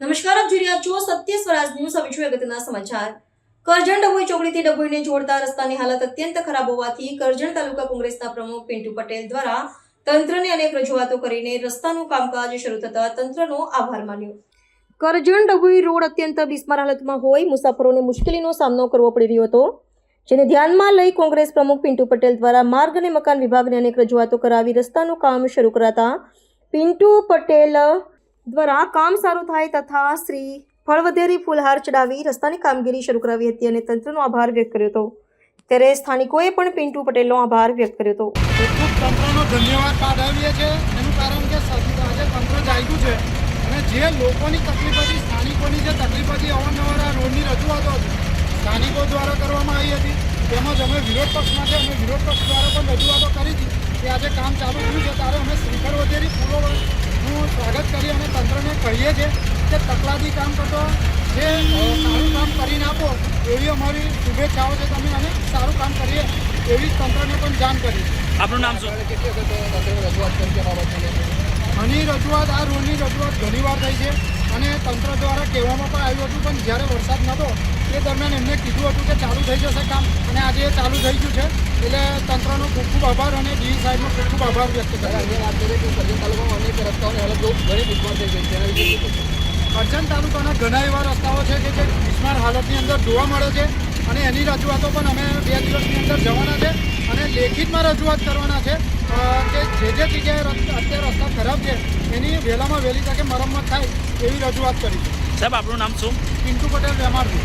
નમસ્કાર, આપ જોઈ રહ્યા છો સત્ય સ્વરાજ ન્યૂઝ. હવે છું અગત્યના સમાચાર. કરજણ ડભોઈ ચોકડીથી ડભોઈને જોડતા રસ્તાની હાલત અત્યંત ખરાબ હોવાથી કરજણ તાલુકા કોંગ્રેસના પ્રમુખ પિન્ટુ પટેલ દ્વારા તંત્રને અનેક રજૂઆતો કરીને રસ્તાનું કામકાજ શરૂ થતા તંત્રનો આભાર માન્યો. કરજણ ડભોઈ રોડ અત્યંત બિસ્માર હાલતમાં હોય, મુસાફરોને મુશ્કેલીનો સામનો કરવો પડી રહ્યો હતો, જેને ધ્યાનમાં લઈ કોંગ્રેસ પ્રમુખ પિન્ટુ પટેલ દ્વારા માર્ગ અને મકાન વિભાગને અનેક રજૂઆતો કરાવી રસ્તાનું કામ શરૂ કરાતા પિન્ટુ પટેલ દ્વારા કામ સારું થાય તથા શ્રી ફળવધેરી ફૂલહાર ચડાવી રસ્તાની કામગીરી શરૂ કરાવી હતી અને તંત્રનો આભાર વ્યક્ત કર્યો હતો. ત્યારે સ્થાનિકોએ પણ પિન્ટુ પટેલનો આભાર વ્યક્ત કર્યો હતો. તંત્રનો ધન્યવાદ પાઠવીએ છીએ. એનું કારણ કે આજે તંત્ર જાગ્યું છે. અને જે લોકોની તકલીફ હતી, સ્થાનિકોની જે તકલીફ હતી, અવારનવાર આ રોડની રજૂઆતો હતી, સ્થાનિકો દ્વારા કરવામાં આવી હતી. તેમજ અમે વિરોધ પક્ષમાં છે અમે વિરોધ પક્ષ દ્વારા પણ રજૂઆતો કરી હતી કે આજે કામ ચાલુ થયું છે. ત્યારે અમે શ્રીખર વધેરી અને તંત્રને છે તે કે તકલાદી કામ કરતો જે સારું કામ કરીને આપો એવી અમારી શુભેચ્છાઓ છે તમે અને સારું કામ કરીએ એવી તંત્રને પણ જાણ કરી આપણું નામ શું? આની રજૂઆત આ રોડની રજૂઆત ઘણીવાર થઈ છે. અને તંત્ર દ્વારા કહેવામાં પણ આવ્યું હતું પણ જ્યારે વરસાદ નહોતો એ દરમિયાન એમને કીધું હતું કે ચાલુ થઈ જશે કામ અને આજે એ ચાલુ થઈ ગયું છે. એટલે તંત્રનો ખૂબ ખૂબ આભાર અને ડી સાહેબનો ખૂબ ખૂબ આભાર વ્યક્ત કર્યો. કરજણ તાલુકાના ઘણા એવા રસ્તાઓ છે કે જે બિસ્માર હાલતની અંદર જોવા મળે છે અને એની રજૂઆતો પણ અમે બે દિવસની અંદર જવાના છે અને લેખિતમાં રજૂઆત કરવાના છે. કે જે જે જગ્યાએ અત્યારે રસ્તા ખરાબ છે એની વહેલામાં વહેલી તકે મરમ્મત થાય એવી રજૂઆત કરી છે. સાહેબ આપણું નામ શું? પિન્ટુ પટેલ વેમારજી